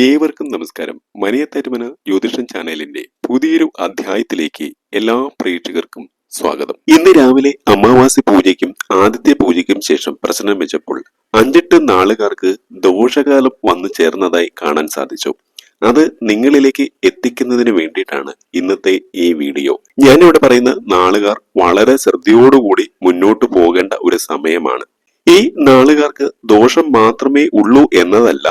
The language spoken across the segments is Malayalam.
ഏവർക്കും നമസ്കാരം. മനിയത്തരുമന ജ്യോതിഷം ചാനലിന്റെ പുതിയൊരു അധ്യായത്തിലേക്ക് എല്ലാ പ്രേക്ഷകർക്കും സ്വാഗതം. ഇന്ന് രാവിലെ അമാവാസി പൂജയ്ക്കും ആദിത്യ പൂജയ്ക്കും ശേഷം പ്രശ്നം വെച്ചപ്പോൾ അഞ്ചെട്ട് നാളുകാർക്ക് ദോഷകാലം വന്നു ചേർന്നതായി കാണാൻ സാധിച്ചു. അത് നിങ്ങളിലേക്ക് എത്തിക്കുന്നതിന് വേണ്ടിയിട്ടാണ് ഇന്നത്തെ ഈ വീഡിയോ. ഞാനിവിടെ പറയുന്ന നാളുകാർ വളരെ ശ്രദ്ധയോടുകൂടി മുന്നോട്ട് പോകേണ്ട ഒരു സമയമാണ്. ഈ നാളുകാർക്ക് ദോഷം മാത്രമേ ഉള്ളൂ എന്നതല്ല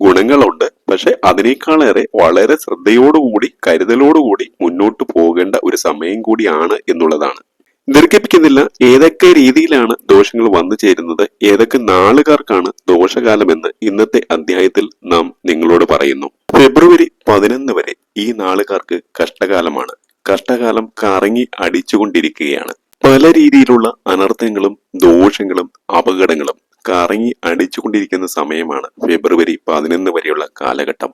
ഗുണങ്ങളുണ്ട്. പക്ഷെ അതിനേക്കാളേറെ വളരെ ശ്രദ്ധയോടുകൂടി കരുതലോടുകൂടി മുന്നോട്ട് പോകേണ്ട ഒരു സമയം കൂടിയാണ് എന്നുള്ളതാണ്. ദീർഘിപ്പിക്കുന്നില്ല ഏതൊക്കെ രീതിയിലാണ് ദോഷങ്ങൾ വന്നു ചേരുന്നത് ഏതൊക്കെ നാളുകാർക്കാണ് ദോഷകാലമെന്ന് ഇന്നത്തെ അധ്യായത്തിൽ നാം നിങ്ങളോട് പറയുന്നു. ഫെബ്രുവരി പതിനൊന്ന് വരെ ഈ നാളുകാർക്ക് കഷ്ടകാലമാണ്. കഷ്ടകാലം കറങ്ങി അടിച്ചുകൊണ്ടിരിക്കുകയാണ്. പല രീതിയിലുള്ള അനർത്ഥങ്ങളും ദോഷങ്ങളും അപകടങ്ങളും കറങ്ങി അടിച്ചുകൊണ്ടിരിക്കുന്ന സമയമാണ് ഫെബ്രുവരി പതിനൊന്ന് വരെയുള്ള കാലഘട്ടം.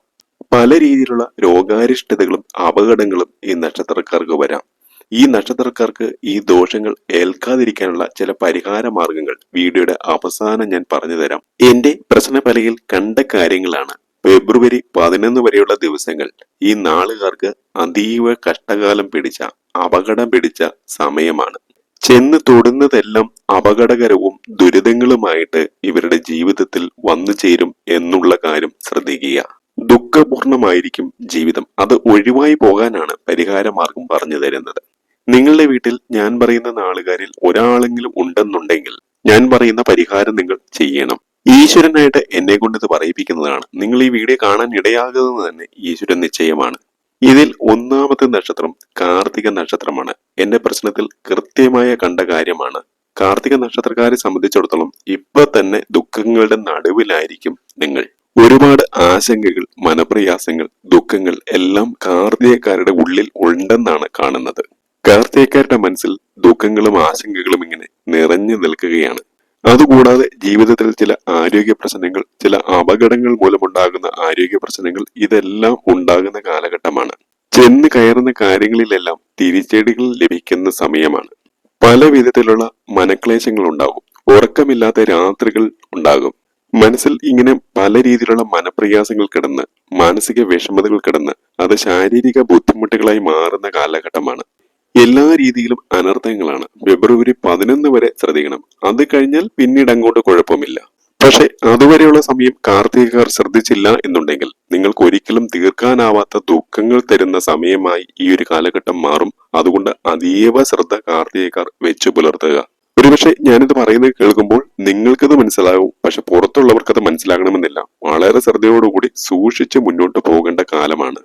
പല രീതിയിലുള്ള രോഗാരിഷ്ടതകളും അപകടങ്ങളും ഈ നക്ഷത്രക്കാർക്ക് വരാം. ഈ നക്ഷത്രക്കാർക്ക് ഈ ദോഷങ്ങൾ ഏൽക്കാതിരിക്കാനുള്ള ചില പരിഹാര മാർഗങ്ങൾ വീഡിയോയുടെ അവസാനം ഞാൻ പറഞ്ഞു തരാം. എന്റെ പ്രശ്നഫലയിൽ കണ്ട കാര്യങ്ങളാണ് ഫെബ്രുവരി പതിനൊന്ന് വരെയുള്ള ദിവസങ്ങൾ. ഈ നാളുകാർക്ക് അതീവ കഷ്ടകാലം പിടിച്ച അപകടം പിടിച്ച സമയമാണ്. ചെന്ന് തൊടുന്നതെല്ലാം അപകടകരവും ദുരിതങ്ങളുമായിട്ട് ഇവരുടെ ജീവിതത്തിൽ വന്നു ചേരും എന്നുള്ള കാര്യം ശ്രദ്ധിക്കുക. ദുഃഖപൂർണമായിരിക്കും ജീവിതം. അത് ഒഴിവായി പോകാനാണ് പരിഹാരമാർഗം പറഞ്ഞു തരുന്നത്. നിങ്ങളുടെ വീട്ടിൽ ഞാൻ പറയുന്ന നാളുകാരിൽ ഒരാളെങ്കിലും ഉണ്ടെന്നുണ്ടെങ്കിൽ ഞാൻ പറയുന്ന പരിഹാരം നിങ്ങൾ ചെയ്യണം. ഈശ്വരനായിട്ട് എന്നെ കൊണ്ട് ഇത് പറയിപ്പിക്കുന്നതാണ്. നിങ്ങൾ ഈ വീഡിയോ കാണാൻ ഇടയാകുന്നത് തന്നെ ഈശ്വരൻ നിശ്ചയമാണ്. ഇതിൽ ഒന്നാമത്തെ നക്ഷത്രം കാർത്തിക നക്ഷത്രമാണ്. എന്റെ പ്രശ്നത്തിൽ കൃത്യമായ കണ്ട കാര്യമാണ്. കാർത്തിക നക്ഷത്രക്കാരെ സംബന്ധിച്ചിടത്തോളം ഇപ്പൊ തന്നെ ദുഃഖങ്ങളുടെ നടുവിലായിരിക്കും നിങ്ങൾ. ഒരുപാട് ആശങ്കകൾ മനപ്രയാസങ്ങൾ ദുഃഖങ്ങൾ എല്ലാം കാർത്തികക്കാരുടെ ഉള്ളിൽ ഉണ്ടെന്നാണ് കാണുന്നത്. കാർത്തികക്കാരുടെ മനസ്സിൽ ദുഃഖങ്ങളും ആശങ്കകളും ഇങ്ങനെ നിറഞ്ഞു നിൽക്കുകയാണ്. അതുകൂടാതെ ജീവിതത്തിൽ ചില ആരോഗ്യ പ്രശ്നങ്ങൾ ചില അപകടങ്ങൾ മൂലമുണ്ടാകുന്ന ആരോഗ്യ പ്രശ്നങ്ങൾ ഇതെല്ലാം ഉണ്ടാകുന്ന കാലഘട്ടമാണ്. ചെന്ന് കയറുന്ന കാര്യങ്ങളിലെല്ലാം തിരിച്ചടികൾ ലഭിക്കുന്ന സമയമാണ്. പല വിധത്തിലുള്ള മനക്ലേശങ്ങൾ ഉണ്ടാകും. ഉറക്കമില്ലാത്ത രാത്രികൾ ഉണ്ടാകും. മനസ്സിൽ ഇങ്ങനെ പല രീതിയിലുള്ള മനപ്രയാസങ്ങൾ കിടന്ന് മാനസിക വിഷമതകൾ കിടന്ന് അത് ശാരീരിക ബുദ്ധിമുട്ടുകളായി മാറുന്ന കാലഘട്ടമാണ്. എല്ലാ രീതിയിലും അനർത്ഥങ്ങളാണ്. ഫെബ്രുവരി പതിനൊന്ന് വരെ ശ്രദ്ധിക്കണം. അത് കഴിഞ്ഞാൽ പിന്നീട് അങ്ങോട്ട് കുഴപ്പമില്ല. പക്ഷെ അതുവരെയുള്ള സമയം കാർത്തികക്കാർ ശ്രദ്ധിച്ചില്ല എന്നുണ്ടെങ്കിൽ നിങ്ങൾക്ക് ഒരിക്കലും തീർക്കാനാവാത്ത ദുഃഖങ്ങൾ തരുന്ന സമയമായി ഈ ഒരു കാലഘട്ടം മാറും. അതുകൊണ്ട് അതീവ ശ്രദ്ധ കാർത്തികക്കാർ വെച്ചു പുലർത്തുക. ഒരുപക്ഷെ ഞാനിത് പറയുന്നത് കേൾക്കുമ്പോൾ നിങ്ങൾക്കത് മനസ്സിലാകും. പക്ഷെ പുറത്തുള്ളവർക്കത് മനസ്സിലാകണമെന്നില്ല. വളരെ ശ്രദ്ധയോടുകൂടി സൂക്ഷിച്ച് മുന്നോട്ട് പോകേണ്ട കാലമാണ്.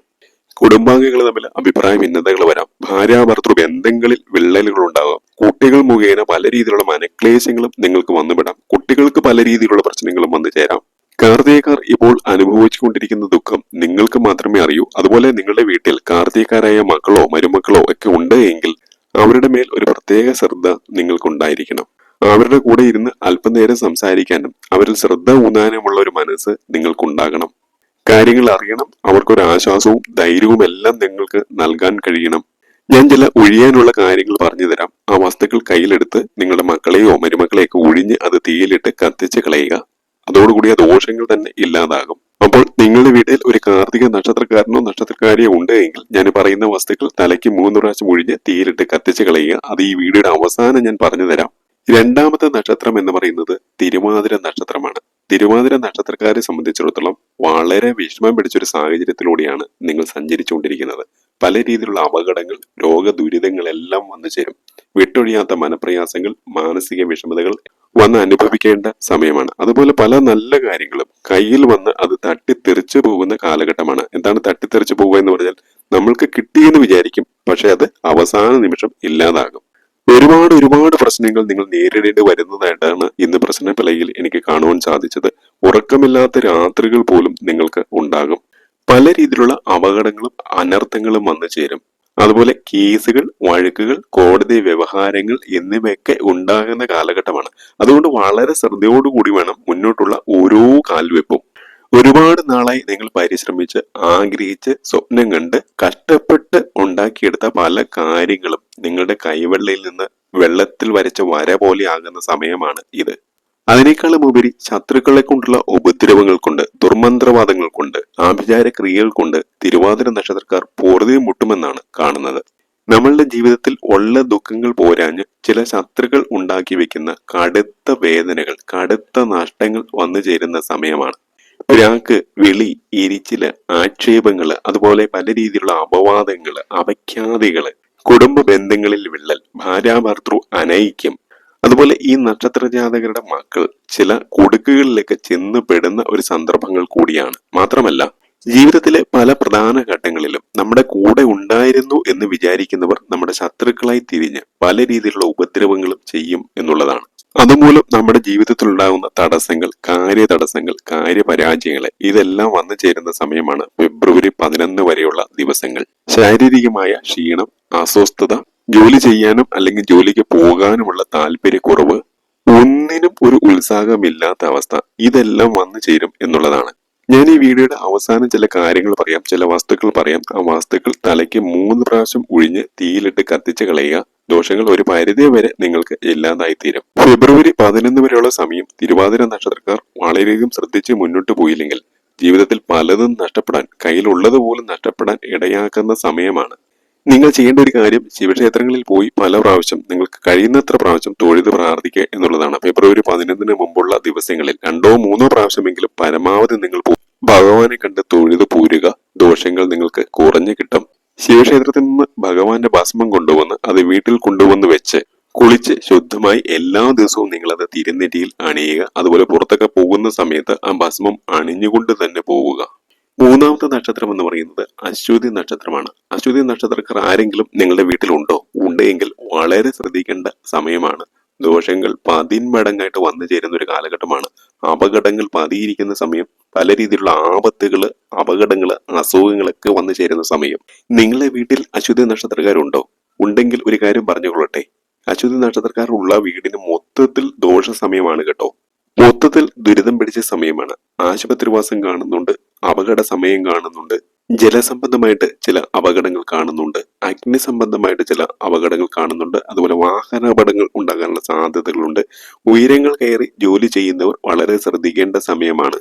കുടുംബാംഗങ്ങൾ തമ്മിൽ അഭിപ്രായ ഭിന്നതകൾ വരാം. ഭാര്യാഭർത്തൃ ബന്ധങ്ങളിൽ വിള്ളലുകൾ ഉണ്ടാകാം. കുട്ടികൾ മുഖേന പല രീതിയിലുള്ള മനക്ലേശങ്ങളും നിങ്ങൾക്ക് വന്നുവിടാം. കുട്ടികൾക്ക് പല രീതിയിലുള്ള പ്രശ്നങ്ങളും വന്നു ചേരാം. കാർത്തികക്കാർ ഇപ്പോൾ അനുഭവിച്ചുകൊണ്ടിരിക്കുന്ന ദുഃഖം നിങ്ങൾക്ക് മാത്രമേ അറിയൂ. അതുപോലെ നിങ്ങളുടെ വീട്ടിൽ കാർത്തികക്കാരായ മക്കളോ മരുമക്കളോ ഒക്കെ ഉണ്ട് എങ്കിൽ അവരുടെ മേൽ ഒരു പ്രത്യേക ശ്രദ്ധ നിങ്ങൾക്കുണ്ടായിരിക്കണം. അവരുടെ കൂടെ ഇരുന്ന് അല്പനേരം സംസാരിക്കാനും അവരിൽ ശ്രദ്ധ ഊന്നാനുമുള്ള ഒരു മനസ്സ് നിങ്ങൾക്കുണ്ടാകണം. കാര്യങ്ങൾ അറിയണം. അവർക്കൊരു ആശ്വാസവും ധൈര്യവും എല്ലാം നിങ്ങൾക്ക് നൽകാൻ കഴിയണം. ഞാൻ ചില ഒഴിയാനുള്ള കാര്യങ്ങൾ പറഞ്ഞു തരാം. ആ വസ്തുക്കൾ കയ്യിലെടുത്ത് നിങ്ങളുടെ മക്കളെയോ മരുമക്കളെയൊക്കെ ഒഴിഞ്ഞ് അത് തീയിലിട്ട് കത്തിച്ച് കളയുക. അതോടുകൂടി ആ ദോഷങ്ങൾ തന്നെ ഇല്ലാതാകും. അപ്പോൾ നിങ്ങളുടെ വീട്ടിൽ ഒരു കാർത്തിക നക്ഷത്രക്കാരനോ നക്ഷത്രക്കാരിയോ ഉണ്ട് എങ്കിൽ ഞാൻ പറയുന്ന വസ്തുക്കൾ തലയ്ക്ക് മൂന്ന് പ്രാവശ്യം ഒഴിഞ്ഞ് തീയിലിട്ട് കത്തിച്ച് കളയുക. അത് ഈ വീഡിയോയുടെ അവസാനം ഞാൻ പറഞ്ഞു തരാം. രണ്ടാമത്തെ നക്ഷത്രം എന്ന് പറയുന്നത് തിരുവാതിര നക്ഷത്രമാണ്. തിരുവാതിര നക്ഷത്രക്കാരെ സംബന്ധിച്ചിടത്തോളം വളരെ വിഷമം പിടിച്ചൊരു സാഹചര്യത്തിലൂടെയാണ് നിങ്ങൾ സഞ്ചരിച്ചുകൊണ്ടിരിക്കുന്നത്. പല രീതിയിലുള്ള അപകടങ്ങൾ രോഗ ദുരിതങ്ങളെല്ലാം വന്നു ചേരും. വിട്ടൊഴിയാത്ത മനപ്രയാസങ്ങൾ മാനസിക വിഷമതകൾ വന്ന് അനുഭവിക്കേണ്ട സമയമാണ്. അതുപോലെ പല നല്ല കാര്യങ്ങളും കയ്യിൽ വന്ന് അത് തട്ടിത്തെറിച്ചു പോകുന്ന കാലഘട്ടമാണ്. എന്താണ് തട്ടിത്തെറിച്ചു പോകുക എന്ന് പറഞ്ഞാൽ നമ്മൾക്ക് കിട്ടിയെന്ന് വിചാരിക്കും പക്ഷെ അത് അവസാന നിമിഷം ഇല്ലാതാകും. ഒരുപാട് ഒരുപാട് പ്രശ്നങ്ങൾ നിങ്ങൾ നേരിടേണ്ടി വരുന്നതായിട്ടാണ് ഇന്ന് പ്രശ്ന പിളയിൽ എനിക്ക് കാണുവാൻ സാധിച്ചത്. ഉറക്കമില്ലാത്ത രാത്രികൾ പോലും നിങ്ങൾക്ക് ഉണ്ടാകും. പല രീതിയിലുള്ള അപകടങ്ങളും അനർത്ഥങ്ങളും വന്നു ചേരും. അതുപോലെ കേസുകൾ വഴക്കുകൾ കോടതി വ്യവഹാരങ്ങൾ എന്നിവയൊക്കെ ഉണ്ടാകുന്ന കാലഘട്ടമാണ്. അതുകൊണ്ട് വളരെ ശ്രദ്ധയോടുകൂടി വേണം മുന്നോട്ടുള്ള ഓരോ കാൽവെപ്പും. ഒരുപാട് നാളായി നിങ്ങൾ പരിശ്രമിച്ച് ആഗ്രഹിച്ച് സ്വപ്നം കണ്ട് കഷ്ടപ്പെട്ട് ഉണ്ടാക്കിയെടുത്ത പല കാര്യങ്ങളും നിങ്ങളുടെ കൈവെള്ളയിൽ നിന്ന് വെള്ളത്തിൽ വരച്ച വര പോലെ ആകുന്ന സമയമാണ് ഇത്. അതിനേക്കാളും ഉപരി ശത്രുക്കളെ കൊണ്ടുള്ള ഉപദ്രവങ്ങൾ കൊണ്ട് ദുർമന്ത്രവാദങ്ങൾ കൊണ്ട് ആഭിചാര ക്രിയകൾ കൊണ്ട് തിരുവാതിര നക്ഷത്രക്കാർ പൂർതി മുട്ടുമെന്നാണ് കാണുന്നത്. നമ്മളുടെ ജീവിതത്തിൽ ഉള്ള ദുഃഖങ്ങൾ പോരാഞ്ഞ് ചില ശത്രുക്കൾ ഉണ്ടാക്കി വെക്കുന്ന കടുത്ത വേദനകൾ കടുത്ത നഷ്ടങ്ങൾ വന്നു ചേരുന്ന സമയമാണ്. ഒരാൾക്ക് വിളി എരിച്ചിൽ ആക്ഷേപങ്ങൾ അതുപോലെ പല രീതിയിലുള്ള അപവാദങ്ങൾ അപഖ്യാതികൾ കുടുംബ ബന്ധങ്ങളിൽ വിള്ളൽ ഭാര്യാഭർത്തൃ അനൈക്യം അതുപോലെ ഈ നക്ഷത്ര ജാതകരുടെ മക്കൾ ചില കുടുക്കുകളിലൊക്കെ ചെന്ന് പെടുന്ന ഒരു സന്ദർഭങ്ങൾ കൂടിയാണ്. മാത്രമല്ല ജീവിതത്തിലെ പല പ്രധാന ഘട്ടങ്ങളിലും നമ്മുടെ കൂടെ ഉണ്ടായിരുന്നു എന്ന് വിചാരിക്കുന്നവർ നമ്മുടെ ശത്രുക്കളായി തിരിഞ്ഞ് പല രീതിയിലുള്ള ഉപദ്രവങ്ങളും ചെയ്യും എന്നുള്ളതാണ്. അതുമൂലം നമ്മുടെ ജീവിതത്തിൽ ഉണ്ടാകുന്ന തടസ്സങ്ങൾ കാര്യ തടസ്സങ്ങൾ കാര്യപരാജയങ്ങൾ ഇതെല്ലാം വന്നു ചേരുന്ന സമയമാണ് ഫെബ്രുവരി പതിനൊന്ന് വരെയുള്ള ദിവസങ്ങൾ. ശാരീരികമായ ക്ഷീണം അസ്വസ്ഥത ജോലി ചെയ്യാനും അല്ലെങ്കിൽ ജോലിക്ക് പോകാനുമുള്ള താല്പര്യക്കുറവ് ഒന്നിനും ഒരു ഉത്സാഹമില്ലാത്ത അവസ്ഥ ഇതെല്ലാം വന്നു ചേരും എന്നുള്ളതാണ്. ഞാൻ ഈ വീഡിയോയുടെ അവസാനം ചില കാര്യങ്ങൾ പറയാം ചില വസ്തുക്കൾ പറയാം. ആ വസ്തുക്കൾ തലയ്ക്ക് മൂന്ന് പ്രാവശ്യം ഒഴിഞ്ഞ് തീയിലിട്ട് കത്തിച്ച് കളയുക ദോഷങ്ങൾ ഒരു പരിധി വരെ നിങ്ങൾക്ക് ഇല്ലാതായി തീരും ഫെബ്രുവരി പതിനൊന്ന് വരെയുള്ള സമയം തിരുവാതിര നക്ഷത്രക്കാർ വളരെയധികം ശ്രദ്ധിച്ച് മുന്നോട്ട് പോയില്ലെങ്കിൽ ജീവിതത്തിൽ പലതും നഷ്ടപ്പെടാൻ കയ്യിലുള്ളത് പോലും നഷ്ടപ്പെടാൻ ഇടയാക്കുന്ന സമയമാണ്. നിങ്ങൾ ചെയ്യേണ്ട ഒരു കാര്യം ശിവക്ഷേത്രങ്ങളിൽ പോയി പല പ്രാവശ്യം നിങ്ങൾക്ക് കഴിയുന്നത്ര പ്രാവശ്യം തൊഴുത് പ്രാർത്ഥിക്കുക എന്നുള്ളതാണ്. ഫെബ്രുവരി പതിനൊന്നിന് മുമ്പുള്ള ദിവസങ്ങളിൽ രണ്ടോ മൂന്നോ പ്രാവശ്യമെങ്കിലും പരമാവധി നിങ്ങൾ ഭഗവാനെ കണ്ട് തൊഴുത് പൂരുക. ദോഷങ്ങൾ നിങ്ങൾക്ക് കുറഞ്ഞു കിട്ടും. ശിവക്ഷേത്രത്തിൽ നിന്ന് ഭഗവാന്റെ ഭസ്മം കൊണ്ടുവന്ന് അത് വീട്ടിൽ കൊണ്ടുവന്ന് വെച്ച് കുളിച്ച് ശുദ്ധമായി എല്ലാ ദിവസവും നിങ്ങൾ അത് തിരുനെറ്റിയിൽ അണിയുക. അതുപോലെ പുറത്തൊക്കെ പോകുന്ന സമയത്ത് ആ ഭസ്മം അണിഞ്ഞുകൊണ്ട് തന്നെ പോവുക. മൂന്നാമത്തെ നക്ഷത്രം എന്ന് പറയുന്നത് അശ്വതി നക്ഷത്രമാണ്. അശ്വതി നക്ഷത്രക്കാർ ആരെങ്കിലും നിങ്ങളുടെ വീട്ടിലുണ്ടോ? ഉണ്ടെങ്കിൽ വളരെ ശ്രദ്ധിക്കേണ്ട സമയമാണ്. ദോഷങ്ങൾ പതിന്മടങ്ങായിട്ട് വന്നു ചേരുന്ന ഒരു കാലഘട്ടമാണ്. അപകടങ്ങൾ പതിയിരിക്കുന്ന സമയം പല രീതിയിലുള്ള ആപത്തുകൾ അപകടങ്ങൾ അസുഖങ്ങളൊക്കെ വന്നു ചേരുന്ന സമയം. നിങ്ങളെ വീട്ടിൽ അശ്വതി നക്ഷത്രക്കാരുണ്ടോ? ഉണ്ടെങ്കിൽ ഒരു കാര്യം പറഞ്ഞുകൊള്ളട്ടെ. അശ്വതി നക്ഷത്രക്കാരുള്ള വീടിന് മൊത്തത്തിൽ ദോഷ സമയമാണ് കേട്ടോ. മൊത്തത്തിൽ ദുരിതം പിടിച്ച സമയമാണ്. ആശുപത്രിവാസം കാണുന്നുണ്ട് അപകട സമയം കാണുന്നുണ്ട്. ജലസംബന്ധമായിട്ട് ചില അപകടങ്ങൾ കാണുന്നുണ്ട്. അഗ്നി സംബന്ധമായിട്ട് ചില അപകടങ്ങൾ കാണുന്നുണ്ട്. അതുപോലെ വാഹന അപകടങ്ങൾ ഉണ്ടാകാനുള്ള സാധ്യതകളുണ്ട്. ഉയരങ്ങൾ കയറി ജോലി ചെയ്യുന്നവർ വളരെ ശ്രദ്ധിക്കേണ്ട സമയമാണ്.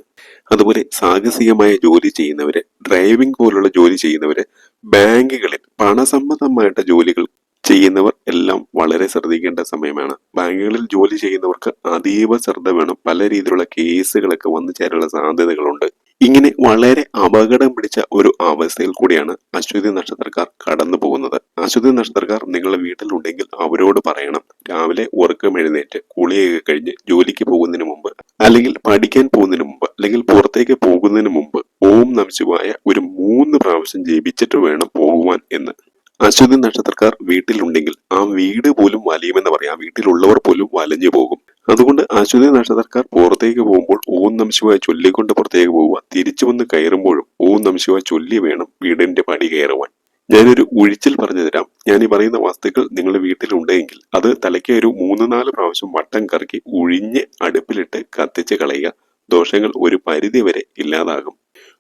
അതുപോലെ സാഹസികമായ ജോലി ചെയ്യുന്നവര് ഡ്രൈവിംഗ് പോലുള്ള ജോലി ചെയ്യുന്നവര് ബാങ്കുകളിൽ പണസംബന്ധമായിട്ട് ജോലികൾ ചെയ്യുന്നവർ എല്ലാം വളരെ ശ്രദ്ധിക്കേണ്ട സമയമാണ്. ബാങ്കുകളിൽ ജോലി ചെയ്യുന്നവർക്ക് അതീവ ശ്രദ്ധ വേണം. പല രീതിയിലുള്ള കേസുകളൊക്കെ വന്നു ചേരാനുള്ള സാധ്യതകളുണ്ട്. ഇങ്ങനെ വളരെ അപകടം പിടിച്ച ഒരു അവസ്ഥയിൽ കൂടിയാണ് അശ്വതി നക്ഷത്രക്കാർ കടന്നു പോകുന്നത്. അശ്വതി നക്ഷത്രക്കാർ നിങ്ങളുടെ വീട്ടിലുണ്ടെങ്കിൽ അവരോട് പറയണം. രാവിലെ ഉറക്കം എഴുന്നേറ്റ് കുളിയൊക്കെ കഴിഞ്ഞ് ജോലിക്ക് പോകുന്നതിന് മുമ്പ് അല്ലെങ്കിൽ പഠിക്കാൻ പോകുന്നതിന് മുമ്പ് അല്ലെങ്കിൽ പുറത്തേക്ക് പോകുന്നതിന് മുമ്പ് ഓം നമിശുവായ ഒരു മൂന്ന് പ്രാവശ്യം ജപിച്ചിട്ട് വേണം പോകുവാൻ എന്ന്. അശ്വതി നക്ഷത്രക്കാർ വീട്ടിലുണ്ടെങ്കിൽ ആ വീട് പോലും വലിയുമെന്ന് പറയാം. വീട്ടിലുള്ളവർ പോലും വലഞ്ഞു പോകും. അതുകൊണ്ട് അശ്വതി നക്ഷത്രക്കാർ പുറത്തേക്ക് പോകുമ്പോൾ ഓം നംശിവായ ചൊല്ലിക്കൊണ്ട് പുറത്തേക്ക് പോവുക തിരിച്ചു വന്ന് കയറുമ്പോഴും ഓം നംശിവായ ചൊല്ലി വേണം വീടിന്റെ പടി കയറുവാൻ. ഞാനൊരു ഒഴിച്ചിൽ പറഞ്ഞു തരാം. ഞാൻ ഈ പറയുന്ന വസ്തുക്കൾ നിങ്ങളുടെ വീട്ടിലുണ്ടെങ്കിൽ അത് തലയ്ക്ക് ഒരു മൂന്ന് നാല് പ്രാവശ്യം വട്ടം കറക്കി ഉഴിഞ്ഞ് അടുപ്പിലിട്ട് കത്തിച്ച് കളയുക. ദോഷങ്ങൾ ഒരു പരിധി വരെ ഇല്ലാതാകും.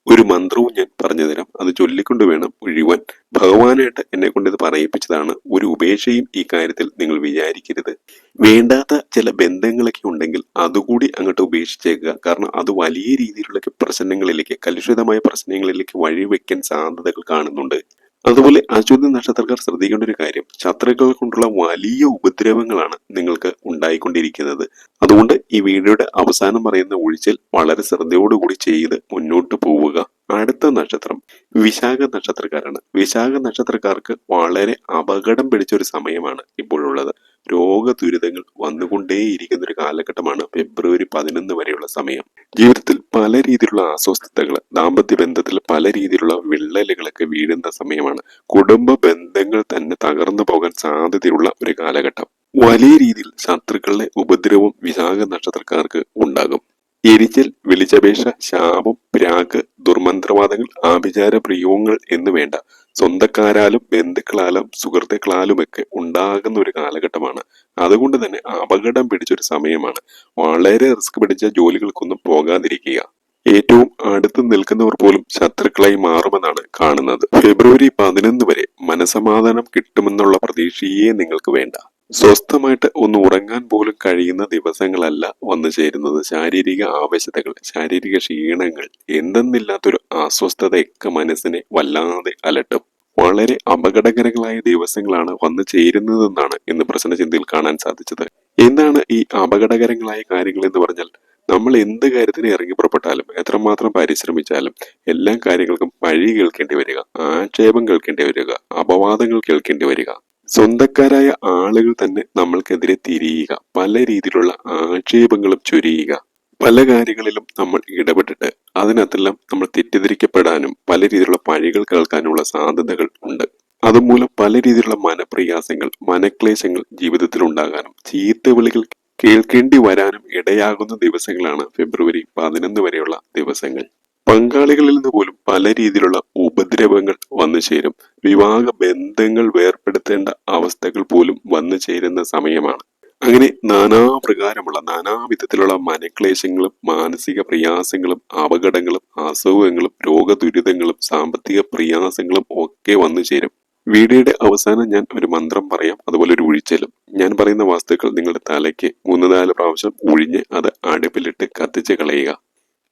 ഒരു മന്ത്രവും ഞാൻ പറഞ്ഞു തരാം. അത് ചൊല്ലിക്കൊണ്ട് വേണം ഒഴിവാൻ. ഭഗവാനായിട്ട് എന്നെ കൊണ്ട് ഇത് പറയിപ്പിച്ചതാണ് ഒരു ഉപേക്ഷയും ഈ കാര്യത്തിൽ നിങ്ങൾ വിചാരിക്കരുത്. വേണ്ടാത്ത ചില ബന്ധങ്ങളൊക്കെ ഉണ്ടെങ്കിൽ അതുകൂടി അങ്ങോട്ട് ഉപേക്ഷിച്ചേക്കുക. കാരണം അത് വലിയ രീതിയിലുള്ള പ്രശ്നങ്ങളിലേക്ക് കലുഷിതമായ പ്രശ്നങ്ങളിലേക്ക് വഴിവെക്കാൻ സാധ്യതകൾ കാണുന്നുണ്ട്. അതുപോലെ അശ്വതി നക്ഷത്രക്കാർ ശ്രദ്ധിക്കേണ്ട ഒരു കാര്യം ശത്രുക്കൾ കൊണ്ടുള്ള വലിയ ഉപദ്രവങ്ങളാണ് നിങ്ങൾക്ക് ഉണ്ടായിക്കൊണ്ടിരിക്കുന്നത്. അതുകൊണ്ട് ഈ വീഡിയോയുടെ അവസാനം പറയുന്ന ഒഴിച്ചിൽ വളരെ ശ്രദ്ധയോടുകൂടി ചെയ്ത് മുന്നോട്ട് പോവുക. അടുത്ത നക്ഷത്രം വിശാഖ നക്ഷത്രക്കാരാണ്. വിശാഖ നക്ഷത്രക്കാർക്ക് വളരെ അപകടം പിടിച്ച ഒരു സമയമാണ് ഇപ്പോഴുള്ളത്. രോഗ ദുരിതങ്ങൾ വന്നുകൊണ്ടേയിരിക്കുന്ന ഒരു കാലഘട്ടമാണ് ഫെബ്രുവരി പതിനൊന്ന് വരെയുള്ള സമയം. ജീവിതത്തിൽ പല രീതിയിലുള്ള അസ്വസ്ഥതകൾ ദാമ്പത്യ ബന്ധത്തിൽ പല രീതിയിലുള്ള വിള്ളലുകളൊക്കെ വീഴുന്ന സമയമാണ്. കുടുംബ ബന്ധങ്ങൾ തന്നെ തകർന്നു പോകാൻ സാധ്യതയുള്ള ഒരു കാലഘട്ടം. വലിയ രീതിയിൽ ശത്രുക്കളുടെ ഉപദ്രവം വിശാഖ നക്ഷത്രക്കാർക്ക് ഉണ്ടാകും. എരിച്ചൽ വിളിച്ചപേക്ഷ ശാപം പ്രാഗ് ദുർമന്ത്രവാദങ്ങൾ ആഭിചാര പ്രയോഗങ്ങൾ എന്ന് വേണ്ട. സ്വന്തക്കാരാലും ബന്ധുക്കളാലും സുഹൃത്തുക്കളാലുമൊക്കെ ഉണ്ടാകുന്ന ഒരു കാലഘട്ടമാണ്. അതുകൊണ്ട് തന്നെ അപകടം പിടിച്ചൊരു സമയമാണ്. വളരെ റിസ്ക് പിടിച്ച ജോലികൾക്കൊന്നും പോകാതിരിക്കുക. ഏറ്റവും അടുത്ത് നിൽക്കുന്നവർ പോലും ശത്രുക്കളായി മാറുമെന്നാണ് കാണുന്നത്. ഫെബ്രുവരി പതിനൊന്ന് വരെ മനസമാധാനം കിട്ടുമെന്നുള്ള പ്രതീക്ഷയെ നിങ്ങൾക്ക് വേണ്ട. സ്വസ്ഥമായിട്ട് ഒന്ന് ഉറങ്ങാൻ പോലും കഴിയുന്ന ദിവസങ്ങളല്ല വന്നു ചേരുന്നത്. ശാരീരിക ആവശ്യതകൾ ശാരീരിക ക്ഷീണങ്ങൾ എന്തെന്നില്ലാത്തൊരു അസ്വസ്ഥതയൊക്കെ മനസ്സിനെ വല്ലാതെ അലട്ടും. വളരെ അപകടകരങ്ങളായ ദിവസങ്ങളാണ് വന്നു ചേരുന്നതെന്നാണ് ഇന്ന് പ്രശ്നചിന്തയിൽ കാണാൻ സാധിച്ചത്. എന്താണ് ഈ അപകടകരങ്ങളായ കാര്യങ്ങൾ എന്ന് പറഞ്ഞാൽ നമ്മൾ എന്ത് കാര്യത്തിന് ഇറങ്ങി പുറപ്പെട്ടാലും എത്രമാത്രം പരിശ്രമിച്ചാലും എല്ലാ കാര്യങ്ങൾക്കും വഴി കേൾക്കേണ്ടി വരിക ആക്ഷേപം കേൾക്കേണ്ടി വരിക അപവാദങ്ങൾ കേൾക്കേണ്ടി വരിക. സ്വന്തക്കാരായ ആളുകൾ തന്നെ നമ്മൾക്കെതിരെ തിരിയുക. പല രീതിയിലുള്ള ആക്ഷേപങ്ങളും ചൊരിയുക. പല കാര്യങ്ങളിലും നമ്മൾ ഇടപെട്ടിട്ട് അതിനകത്തെല്ലാം നമ്മൾ തെറ്റിദ്ധരിക്കപ്പെടാനും പല രീതിയിലുള്ള പഴികൾ കേൾക്കാനുമുള്ള സാധ്യതകൾ ഉണ്ട്. അതുമൂലം പല രീതിയിലുള്ള മനപ്രയാസങ്ങൾ മനക്ലേശങ്ങൾ ജീവിതത്തിൽ ഉണ്ടാകാനും ചീത്തവിളികൾ കേൾക്കേണ്ടി വരാനും ഇടയാകുന്ന ദിവസങ്ങളാണ് ഫെബ്രുവരി പതിനൊന്ന് വരെയുള്ള ദിവസങ്ങൾ. പങ്കാളികളിൽ നിന്ന് പോലും പല രീതിയിലുള്ള ഉപദ്രവങ്ങൾ വന്നു ചേരും. വിവാഹ ബന്ധങ്ങൾ വേർപ്പെടുത്തേണ്ട അവസ്ഥകൾ പോലും വന്നു ചേരുന്ന സമയമാണ്. അങ്ങനെ നാനാപ്രകാരമുള്ള നാനാവിധത്തിലുള്ള മനക്ലേശങ്ങളും മാനസിക പ്രയാസങ്ങളും അപകടങ്ങളും അസുഖങ്ങളും രോഗദുരിതങ്ങളും സാമ്പത്തിക പ്രയാസങ്ങളും ഒക്കെ വന്നു ചേരും. വീഡിയോയുടെ അവസാനം ഞാൻ ഒരു മന്ത്രം പറയാം. അതുപോലെ ഒരു ഒഴിച്ചലും ഞാൻ പറയുന്ന വസ്തുക്കൾ നിങ്ങളുടെ തലയ്ക്ക് മൂന്ന് നാല് പ്രാവശ്യം ഒഴിഞ്ഞ് അത് അടുപ്പിലിട്ട് കത്തിച്ച് കളയുക.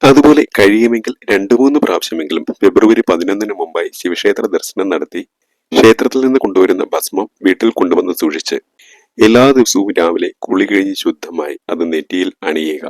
അതുപോലെ കഴിയുമെങ്കിൽ രണ്ടു മൂന്ന് പ്രാവശ്യമെങ്കിലും ഫെബ്രുവരി പതിനൊന്നിന് മുമ്പായി ശിവക്ഷേത്ര ദർശനം നടത്തി ക്ഷേത്രത്തിൽ നിന്ന് കൊണ്ടുവരുന്ന ഭസ്മം വീട്ടിൽ കൊണ്ടുവന്ന് സൂക്ഷിച്ച് എല്ലാ ദിവസവും രാവിലെ കുളി കഴിഞ്ഞ് ശുദ്ധമായി അത് നെറ്റിയിൽ അണിയുക.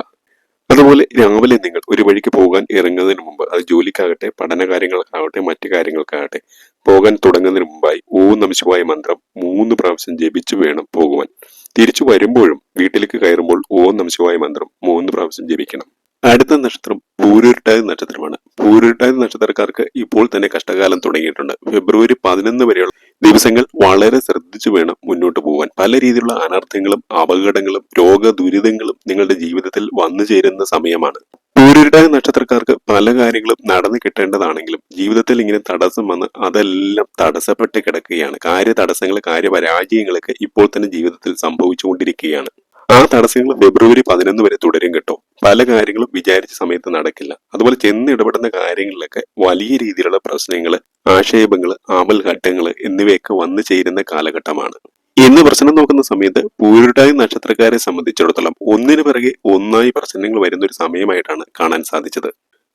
അതുപോലെ രാവിലെ നിങ്ങൾ ഒരു വഴിക്ക് പോകാൻ ഇറങ്ങുന്നതിന് മുമ്പ് അത് ജോലിക്കാകട്ടെ പഠന കാര്യങ്ങൾക്കാകട്ടെ മറ്റു കാര്യങ്ങൾക്കാകട്ടെ പോകാൻ തുടങ്ങുന്നതിന് മുമ്പായി ഓം നമശിവായ മന്ത്രം മൂന്ന് പ്രാവശ്യം ജപിച്ചു വേണം പോകുവാൻ. തിരിച്ചു വരുമ്പോഴും വീട്ടിലേക്ക് കയറുമ്പോൾ ഓം നമശിവായ മന്ത്രം മൂന്ന് പ്രാവശ്യം ജപിക്കണം. അടുത്ത നക്ഷത്രം പൂരുരുട്ടാതി നക്ഷത്രമാണ്. പൂരുരുട്ടാതി നക്ഷത്രക്കാർക്ക് ഇപ്പോൾ തന്നെ കഷ്ടകാലം തുടങ്ങിയിട്ടുണ്ട്. ഫെബ്രുവരി പതിനൊന്ന് വരെയുള്ള ദിവസങ്ങൾ വളരെ ശ്രദ്ധിച്ചു വേണം മുന്നോട്ട് പോകാൻ പല രീതിയിലുള്ള അനർത്ഥങ്ങളും അപകടങ്ങളും രോഗദുരിതങ്ങളും നിങ്ങളുടെ ജീവിതത്തിൽ വന്നു ചേരുന്ന സമയമാണ്. പൂരുരുട്ടാതി നക്ഷത്രക്കാർക്ക് പല കാര്യങ്ങളും നടന്നു കിട്ടേണ്ടതാണെങ്കിലും ജീവിതത്തിൽ ഇങ്ങനെ തടസ്സം വന്ന് അതെല്ലാം തടസ്സപ്പെട്ട് കിടക്കുകയാണ്. കാര്യ തടസ്സങ്ങൾ കാര്യപരാജയങ്ങളൊക്കെ ഇപ്പോൾ തന്നെ ജീവിതത്തിൽ സംഭവിച്ചുകൊണ്ടിരിക്കുകയാണ്. ആ തടസ്സങ്ങൾ ഫെബ്രുവരി പതിനൊന്ന് വരെ തുടരും കേട്ടോ. പല കാര്യങ്ങളും വിചാരിച്ച സമയത്ത് നടക്കില്ല. അതുപോലെ ചെന്ന് ഇടപെടുന്ന കാര്യങ്ങളിലൊക്കെ വലിയ രീതിയിലുള്ള പ്രശ്നങ്ങൾ ആക്ഷേപങ്ങൾ ആമൽഘട്ടങ്ങൾ എന്നിവയൊക്കെ വന്നു ചേരുന്ന കാലഘട്ടമാണ്. ഇന്ന് പ്രശ്നം നോക്കുന്ന സമയത്ത് പൂരുടായി നക്ഷത്രക്കാരെ സംബന്ധിച്ചിടത്തോളം ഒന്നിനു പിറകെ ഒന്നായി പ്രശ്നങ്ങൾ വരുന്ന ഒരു സമയമായിട്ടാണ് കാണാൻ സാധിച്ചത്.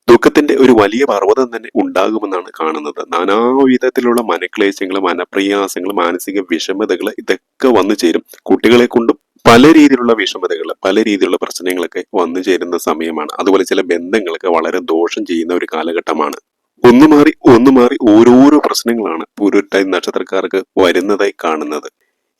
ദുഃഖത്തിന്റെ ഒരു വലിയ പർവതം തന്നെ ഉണ്ടാകുമെന്നാണ് കാണുന്നത്. നാനാവിധത്തിലുള്ള മനക്ലേശങ്ങൾ മനപ്രയാസങ്ങൾ മാനസിക വിഷമതകൾ ഇതൊക്കെ വന്നു ചേരും. കുട്ടികളെ കൊണ്ടും പല രീതിയിലുള്ള വിഷമതകൾ പല രീതിയിലുള്ള പ്രശ്നങ്ങളൊക്കെ വന്നു ചേരുന്ന സമയമാണ്. അതുപോലെ ചില ബന്ധങ്ങളൊക്കെ വളരെ ദോഷം ചെയ്യുന്ന ഒരു കാലഘട്ടമാണ്. ഒന്നു മാറി ഒന്നു മാറി ഓരോരോ പ്രശ്നങ്ങളാണ് പൂരുട്ടായി നക്ഷത്രക്കാർക്ക് വരുന്നതായി കാണുന്നത്.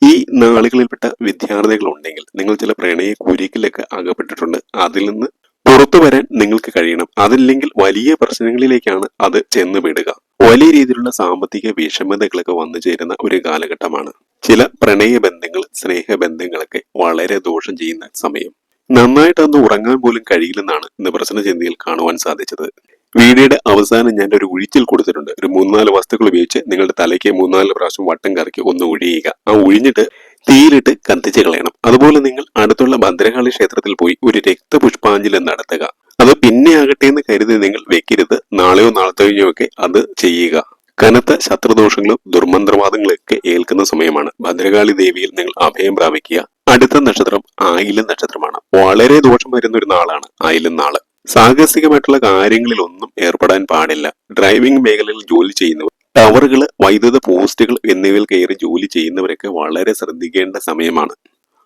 ഈ നാളുകളിൽപ്പെട്ട വിദ്യാർത്ഥികൾ ഉണ്ടെങ്കിൽ നിങ്ങൾ ചില പ്രണയ കുരുക്കിലൊക്കെ അകപ്പെട്ടിട്ടുണ്ട്. അതിൽ നിന്ന് പുറത്തു വരാൻ നിങ്ങൾക്ക് കഴിയണം. അതില്ലെങ്കിൽ വലിയ പ്രശ്നങ്ങളിലേക്കാണ് അത് ചെന്ന് വിടുക. വലിയ രീതിയിലുള്ള സാമ്പത്തിക വിഷമതകളൊക്കെ വന്നു ചേരുന്ന ഒരു കാലഘട്ടമാണ്. ചില പ്രണയ ബന്ധങ്ങൾ സ്നേഹബന്ധങ്ങളൊക്കെ വളരെ ദോഷം ചെയ്യുന്ന സമയം. നന്നായിട്ട് അന്ന് ഉറങ്ങാൻ പോലും കഴിയില്ലെന്നാണ് ഇന്ന് പ്രശ്ന ചിന്തയിൽ കാണുവാൻ സാധിച്ചത്. വീഡിയോയുടെ അവസാനം ഞാൻ ഒരു ഒഴിച്ചിൽ കൊടുത്തിട്ടുണ്ട്. ഒരു മൂന്നാൽ വസ്തുക്കൾ ഉപയോഗിച്ച് നിങ്ങളുടെ തലയ്ക്ക് മൂന്നാൽ പ്രാവശ്യം വട്ടം കറക്കി ഒന്ന് ഒഴിയുക. ആ ഒഴിഞ്ഞിട്ട് തീയിലിട്ട് കത്തിച്ച് കളയണം. അതുപോലെ നിങ്ങൾ അടുത്തുള്ള ഭദ്രകാളി ക്ഷേത്രത്തിൽ പോയി ഒരു രക്തപുഷ്പാഞ്ജലി നടത്തുക. അത് പിന്നെ ആകട്ടെ എന്ന് കരുതി നിങ്ങൾ വെക്കരുത്. നാളെയോ നാളത്തെയോ ഒക്കെ അത് ചെയ്യുക. കനത്ത ശത്രുദോഷങ്ങളും ദുർമന്ത്രവാദങ്ങളും ഒക്കെ ഏൽക്കുന്ന സമയമാണ് ഭദ്രകാളി ദേവിയിൽ നിങ്ങൾ അഭയം പ്രാപിക്കുക. അടുത്ത നക്ഷത്രം ആയിലം നക്ഷത്രമാണ്. വളരെ ദോഷം വരുന്ന ഒരു നാളാണ് ആയിലം നാൾ. സാഹസികമായിട്ടുള്ള കാര്യങ്ങളിൽ ഒന്നും ഏർപ്പെടാൻ പാടില്ല. ഡ്രൈവിംഗ് മേഖലയിൽ ജോലി ചെയ്യുന്നവർ ടവറുകൾ വൈദ്യുത പോസ്റ്റുകൾ എന്നിവയിൽ കയറി ജോലി ചെയ്യുന്നവരൊക്കെ വളരെ ശ്രദ്ധിക്കേണ്ട സമയമാണ്.